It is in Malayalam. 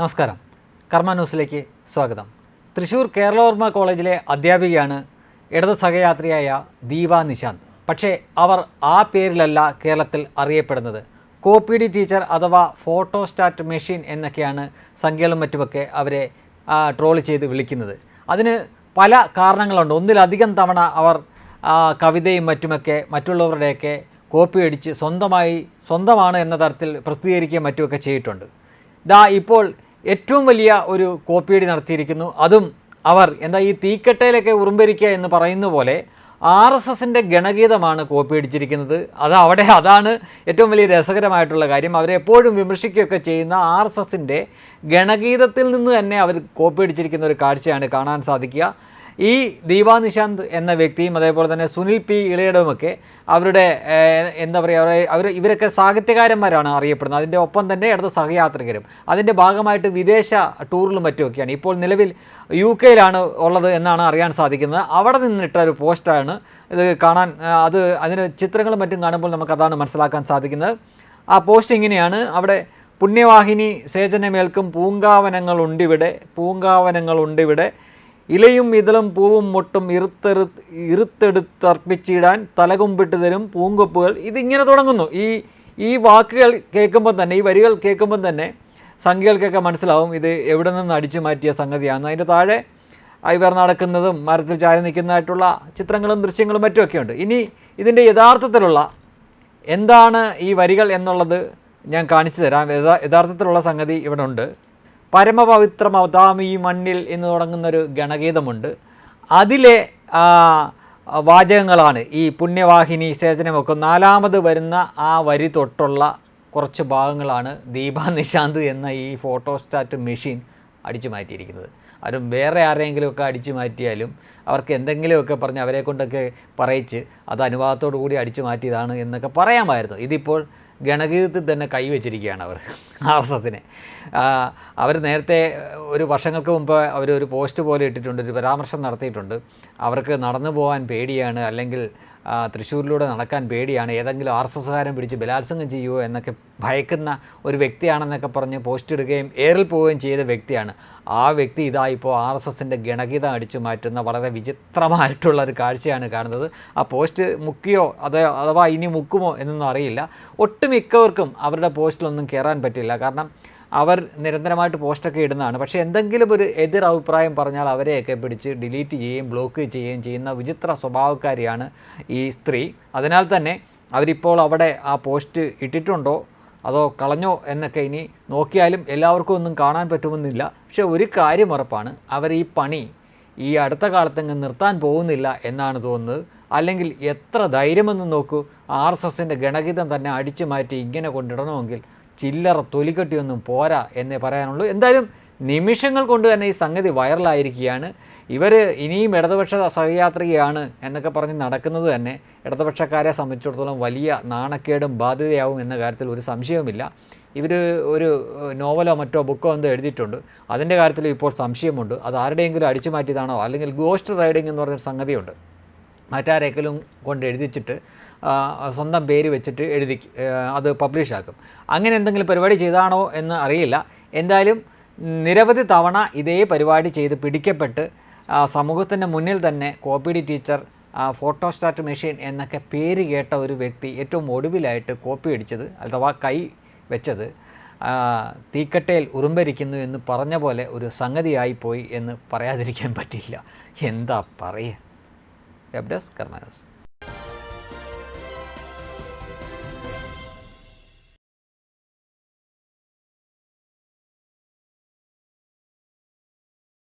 നമസ്കാരം. കർമ്മ ന്യൂസിലേക്ക് സ്വാഗതം. തൃശൂർ കേരളവർമ്മ കോളേജിലെ അധ്യാപികയാണ് ഇടത് സഹയാത്രിയായ ദീപ നിശാന്ത്. പക്ഷേ അവർ ആ പേരിലല്ല കേരളത്തിൽ അറിയപ്പെടുന്നത്. കോപ്പി ഡി ടീച്ചർ അഥവാ ഫോട്ടോസ്റ്റാറ്റ് മെഷീൻ എന്നൊക്കെയാണ് സംഖ്യകളും മറ്റുമൊക്കെ അവരെ ട്രോൾ ചെയ്ത് വിളിക്കുന്നത്. അതിന് പല കാരണങ്ങളുണ്ട്. ഒന്നിലധികം തവണ അവർ കവിതയും മറ്റുമൊക്കെ മറ്റുള്ളവരുടെയൊക്കെ കോപ്പി അടിച്ച് സ്വന്തമായി സ്വന്തമാണ് എന്ന തരത്തിൽ പ്രസിദ്ധീകരിക്കുകയും മറ്റുമൊക്കെ ചെയ്തിട്ടുണ്ട്. ദാ ഇപ്പോൾ ഏറ്റവും വലിയ ഒരു കോപ്പിയടി നടത്തിയിരിക്കുന്നു. അതും അവർ എന്താ ഈ തീക്കട്ടയിലൊക്കെ ഉറുമ്പരിക്കുക എന്ന് പറയുന്ന പോലെ ആർ എസ് എസിന്റെ ഗണഗീതമാണ് കോപ്പി അടിച്ചിരിക്കുന്നത് അത് അവിടെ അതാണ് ഏറ്റവും വലിയ രസകരമായിട്ടുള്ള കാര്യം. അവരെ എപ്പോഴും വിമർശിക്കുകയൊക്കെ ചെയ്യുന്ന ആർ എസ് എസിന്റെ ഗണഗീതത്തിൽ നിന്ന് തന്നെ അവർ കോപ്പി അടിച്ചിരിക്കുന്ന ഒരു കാഴ്ചയാണ് കാണാൻ സാധിക്കുക. ഈ ദീപാ നിശാന്ത് എന്ന വ്യക്തിയും അതേപോലെ തന്നെ സുനിൽ പി ഇളയടവുമൊക്കെ അവരുടെ എന്താ പറയുക അവരെ അവർ ഇവരൊക്കെ സാഹിത്യകാരന്മാരാണ് അറിയപ്പെടുന്നത്. അതിന്റെ ഒപ്പം തന്നെ ഇടത് സഹയാത്രികരും. അതിന്റെ ഭാഗമായിട്ട് വിദേശ ടൂറിലും മറ്റുമൊക്കെയാണ്. ഇപ്പോൾ നിലവിൽ യു കെയിലാണ് ഉള്ളത് എന്നാണ് അറിയാൻ സാധിക്കുന്നത്. അവിടെ നിന്നിട്ട ഒരു പോസ്റ്റാണ് ഇത് കാണാൻ അത് അതിന് ചിത്രങ്ങളും മറ്റും കാണുമ്പോൾ നമുക്ക് അതാണ് മനസ്സിലാക്കാൻ സാധിക്കുന്നത്. ആ പോസ്റ്റ് ഇങ്ങനെയാണ്. അവിടെ പുണ്യവാഹിനി സേചനമേൽക്കും പൂങ്കാവനങ്ങളുണ്ടിവിടെ പൂങ്കാവനങ്ങളുണ്ടിവിടെ. ഇലയും ഇതളും പൂവും മുട്ടും ഇറുത്തെറു ഇറുത്തെടുത്തർപ്പിച്ചിടാൻ തലകുമ്പിട്ട് തരും പൂങ്കൊപ്പുകൾ. ഇതിങ്ങനെ തുടങ്ങുന്നു. ഈ ഈ വാക്കുകൾ കേൾക്കുമ്പോൾ തന്നെ ഈ വരികൾ കേൾക്കുമ്പോൾ തന്നെ സംഖ്യകൾക്കൊക്കെ മനസ്സിലാവും ഇത് എവിടെ നിന്ന് അടിച്ചു മാറ്റിയ സംഗതിയാണ് അതിന്റെ താഴെ ഇവർ നടക്കുന്നതും മരത്തിൽ ചാരി നിൽക്കുന്നതായിട്ടുള്ള ചിത്രങ്ങളും ദൃശ്യങ്ങളും മറ്റുമൊക്കെ ഉണ്ട് ഇനി ഇതിന്റെ യഥാർത്ഥത്തിലുള്ള എന്താണ് ഈ വരികൾ എന്നുള്ളത് ഞാൻ കാണിച്ചു തരാം. യഥാർത്ഥത്തിലുള്ള സംഗതി ഇവിടെ ഉണ്ട്. പരമപവിത്രമതാം ഈ മണ്ണിൽ എന്ന് തുടങ്ങുന്നൊരു ഗണഗീതമുണ്ട്. അതിലെ വാചകങ്ങളാണ് ഈ പുണ്യവാഹിനി സേചനമൊക്കെ. നാലാമത് വരുന്ന ആ വരി തൊട്ടുള്ള കുറച്ച് ഭാഗങ്ങളാണ് ദീപ നിശാന്ത് എന്ന ഈ ഫോട്ടോസ്റ്റാറ്റ് മെഷീൻ അടിച്ചു മാറ്റിയിരിക്കുന്നത്. അവരും വേറെ ആരെങ്കിലുമൊക്കെ അടിച്ചു മാറ്റിയാലും അവർക്ക് എന്തെങ്കിലുമൊക്കെ പറഞ്ഞ് അവരെ കൊണ്ടൊക്കെ പറയിച്ച് അത് അനുവാദത്തോടു കൂടി അടിച്ചു മാറ്റിയതാണ് എന്നൊക്കെ പറയാമായിരുന്നു. ഇതിപ്പോൾ ഗണഗീതത്തിൽ തന്നെ കൈവച്ചിരിക്കുകയാണ് അവർ ആർ എസ് എസിനെ. അവർ നേരത്തെ ഒരു വർഷങ്ങൾക്ക് മുമ്പ് അവർ ഒരു പോസ്റ്റ് പോലെ ഇട്ടിട്ടുണ്ട് ഒരു പരാമർശം നടത്തിയിട്ടുണ്ട്. അവർക്ക് നടന്നു പോകാൻ പേടിയാണ് അല്ലെങ്കിൽ തൃശ്ശൂരിലൂടെ നടക്കാൻ പേടിയാണ്. ഏതെങ്കിലും ആർ എസ് എസ്സുകാരൻ പിടിച്ച് ബലാത്സംഗം ചെയ്യുമോ എന്നൊക്കെ ഭയക്കുന്ന ഒരു വ്യക്തിയാണെന്നൊക്കെ പറഞ്ഞ് പോസ്റ്റ് ഇടുകയും ഏറിൽ പോവുകയും ചെയ്ത വ്യക്തിയാണ്. ആ വ്യക്തി ഇതാ ഇപ്പോൾ ആർ എസ് എസിന്റെ ഗണഗീതം അടിച്ചു മാറ്റുന്ന വളരെ വിചിത്രമായിട്ടുള്ള ഒരു കാഴ്ചയാണ് കാണുന്നത്. ആ പോസ്റ്റ് മുക്കിയോ അതോ അഥവാ ഇനി മുക്കുമോ എന്നൊന്നും അറിയില്ല. ഒട്ടുമിക്കവർക്കും അവരുടെ പോസ്റ്റിലൊന്നും കയറാൻ പറ്റില്ല. കാരണം അവർ നിരന്തരമായിട്ട് പോസ്റ്റൊക്കെ ഇടുന്നതാണ്. പക്ഷേ എന്തെങ്കിലും ഒരു എതിർ അഭിപ്രായം പറഞ്ഞാൽ അവരെയൊക്കെ പിടിച്ച് ഡിലീറ്റ് ചെയ്യുകയും ബ്ലോക്ക് ചെയ്യുകയും ചെയ്യുന്ന വിചിത്ര സ്വഭാവക്കാരിയാണ് ഈ സ്ത്രീ. അതിനാൽ തന്നെ അവരിപ്പോൾ അവിടെ ആ പോസ്റ്റ് ഇട്ടിട്ടുണ്ടോ? അതോ കളഞ്ഞോ എന്നൊക്കെ ഇനി നോക്കിയാലും എല്ലാവർക്കും ഒന്നും കാണാൻ പറ്റുമെന്നില്ല. പക്ഷേ ഒരു കാര്യം ഉറപ്പാണ്. അവർ ഈ പണി ഈ അടുത്ത കാലത്തെങ്ങ് നിർത്താൻ പോകുന്നില്ല എന്നാണ് തോന്നുന്നത്. അല്ലെങ്കിൽ എത്ര ധൈര്യമെന്ന് നോക്കൂ ആർ എസ് എസിന്റെ ഗണഗീതം തന്നെ അടിച്ചു മാറ്റി ഇങ്ങനെ കൊണ്ടിടണമെങ്കിൽ ചില്ലറ തൊലിക്കട്ടിയൊന്നും പോരാ എന്നേ പറയാനുള്ളൂ. എന്തായാലും നിമിഷങ്ങൾ കൊണ്ട് തന്നെ ഈ സംഗതി വൈറലായിരിക്കുകയാണ്. ഇവർ ഇനിയും ഇടതുപക്ഷ സഹയാത്രികയാണ് എന്നൊക്കെ പറഞ്ഞ് നടക്കുന്നത് തന്നെ ഇടതുപക്ഷക്കാരെ സംബന്ധിച്ചിടത്തോളം വലിയ നാണക്കേടും ബാധ്യതയാവും എന്ന കാര്യത്തിൽ ഒരു സംശയവുമില്ല. ഇവർ ഒരു നോവലോ മറ്റോ ബുക്കോ എന്തോ എഴുതിയിട്ടുണ്ട്. അതിന്റെ കാര്യത്തിൽ ഇപ്പോൾ സംശയമുണ്ട്. അത് ആരുടെയെങ്കിലും അടിച്ചു മാറ്റിയതാണോ? അല്ലെങ്കിൽ ഗോസ്റ്റ് റൈഡിംഗ് എന്ന് പറഞ്ഞൊരു സംഗതിയുണ്ട്. മറ്റാരെങ്കിലും കൊണ്ട് എഴുതിച്ചിട്ട് സ്വന്തം പേര് വെച്ചിട്ട് എഴുതി അത് പബ്ലിഷ് ആക്കും. അങ്ങനെ എന്തെങ്കിലും പരിപാടി ചെയ്താണോ എന്ന് അറിയില്ല. എന്തായാലും നിരവധി തവണ ഇതേ പരിപാടി ചെയ്ത് പിടിക്കപ്പെട്ട് സമൂഹത്തിന്റെ മുന്നിൽ തന്നെ copy D teacher photostat machine എന്നൊക്കെ പേര് കേട്ട ഒരു വ്യക്തി ഏറ്റവും ഒടുവിലായിട്ട് കോപ്പി അടിച്ചത് അഥവാ കൈ വെച്ചത് തീക്കട്ടയിൽ ഉറുമ്പരിക്കുന്നു എന്ന് പറഞ്ഞ പോലെ ഒരു സംഗതിയായി പോയി എന്ന് പറയാതിരിക്കാൻ പറ്റില്ല. എന്താ പറയുക अभ्यास करणार